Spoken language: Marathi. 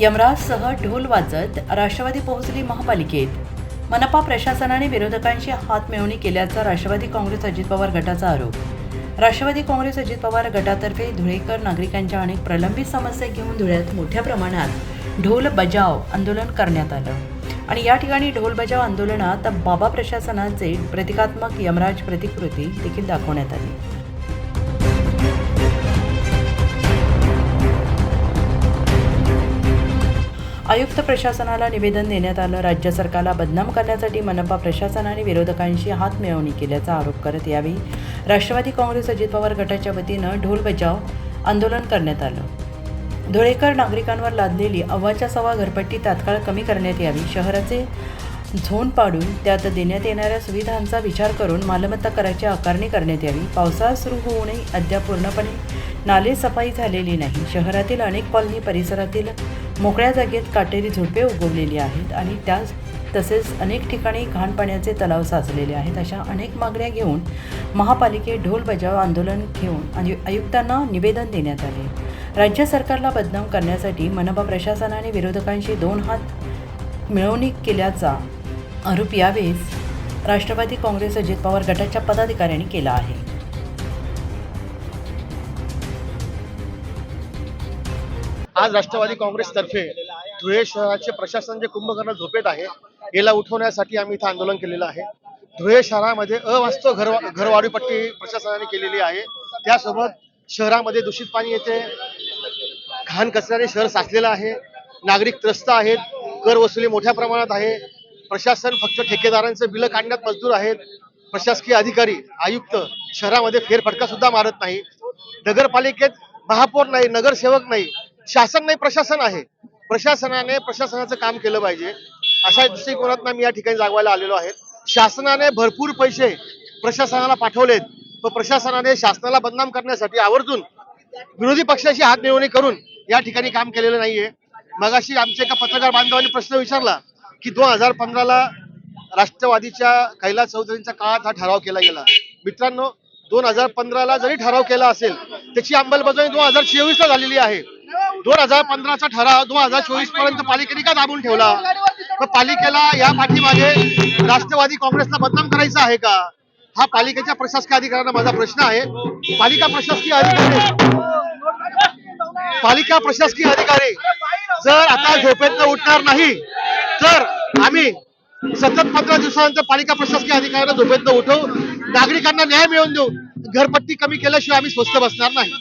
यमराजसह ढोल वाजत राष्ट्रवादी पोहोचली महापालिकेत. मनपा प्रशासनाने विरोधकांशी हातमिळवणी केल्याचा राष्ट्रवादी काँग्रेस अजित पवार गटाचा आरोप. राष्ट्रवादी काँग्रेस अजित पवार गटातर्फे धुळेकर नागरिकांच्या अनेक प्रलंबित समस्या घेऊन धुळ्यात मोठ्या प्रमाणात ढोल बजाव आंदोलन करण्यात आलं. आणि या ठिकाणी ढोल बजाव आंदोलनात बाबा प्रशासनाचे प्रतिकात्मक यमराज प्रतिकृती देखील दाखवण्यात आली. आयुक्त प्रशासनाला निवेदन देण्यात आलं. राज्य सरकारला बदनाम करण्यासाठी मनपा प्रशासनाने विरोधकांशी हात मिळवणी केल्याचा आरोप करत यावेळी राष्ट्रवादी काँग्रेस अजित पवार गटाच्या वतीनं ढोल बजाव आंदोलन करण्यात आलं. धुळेकर नागरिकांवर लादलेली अव्वाच्या सवा घरपट्टी तात्काळ कमी करण्यात यावी शहराचे झोन पाडून त्यात देण्यात येणाऱ्या सुविधांचा विचार करून मालमत्ता कराची आकारणी करण्यात यावी. पावसाळा सुरू होऊनही अद्याप पूर्णपणे नाले सफाई झालेली नाही. शहरातील अनेक कॉलनी परिसरातील मोकळ्या जागेत काटेरी झुडपे उगवलेली आहेत आणि त्याच तसेच अनेक ठिकाणी घाण पाण्याचे तलाव साचलेले आहेत अशा अनेक मागण्या घेऊन महापालिकेत ढोल बजाव आंदोलन घेऊन आणि आयुक्तांना निवेदन देण्यात आले. राज्य सरकारला बदनाम करण्यासाठी मनपा प्रशासनाने विरोधकांशी दोन हात मिळवणी केल्याचा आरोप यावेळेस राष्ट्रवादी काँग्रेस अजित पवार गटाच्या पदाधिकाऱ्यांनी केला आहे. आज राष्ट्रवादी काँग्रेसतर्फे धुळे शहराचे प्रशासन जे कुंभकर्ण झोपेत आहे याला उठवण्यासाठी आम्ही इथं आंदोलन केलेलं आहे. धुळे शहरामध्ये अवास्तव घर घरवाढीपट्टी प्रशासनाने केलेली आहे. त्यासोबत शहरामध्ये दूषित पाणी येते घाण कचऱ्याने शहर साचलेलं आहे नागरिक त्रस्त आहेत कर वसुली मोठ्या प्रमाणात आहे. प्रशासन फक्त ठेकेदारांचे बिलं काढण्यात मजदूर आहेत. प्रशासकीय अधिकारी आयुक्त शहरामध्ये फेरफटका सुद्धा मारत नाही. नगरपालिकेत महापौर नाही नगरसेवक नाही. शासन नाही प्रशासन आहे. प्रशासनाने प्रशासनाचं काम केलं पाहिजे. अशा दृष्टिकोनातून मी या ठिकाणी जागवायला आलेलो आहे शासनाने भरपूर पैसे प्रशासनाला पाठवलेत. पण प्रशासनाने शासनाला बदनाम करण्यासाठी आवर्जून विरोधी पक्षाशी हात मिळवणी करून या ठिकाणी काम केलेलं नाहीये. मगाशी आमच्या एका पत्रकार बांधवांनी प्रश्न विचारला की दोन हजार पंधराला राष्ट्रवादीच्या कैलास चौधरींच्या काळात हा ठराव केला गेला. मित्रांनो दोन हजार पंधराला जरी ठराव केला असेल त्याची अंमलबजावणी दोन हजार चोवीसला झालेली आहे. दोन हजार पंधराचा ठराव दोन हजार चोवीसपर्यंत पालिकेने का दाबून ठेवला? पालिकेला या पाठीमागे राष्ट्रवादी काँग्रेसला बदनाम करायचं आहे का? हा पालिकेच्या प्रशासकीय अधिकाऱ्यांना माझा प्रश्न आहे. पालिका प्रशासकीय अधिकारी पालिका प्रशासकीय अधिकारी जर आता झोपेतनं उठणार नाही तर आम्ही सतत पंधरा दिवसानंतर पालिका प्रशासकीय अधिकाऱ्यांना झोपेतनं उठवू. नागरिकांना न्याय मिळवून देऊ. घरपट्टी कमी केल्याशिवाय आम्ही स्वस्त बसणार नाही.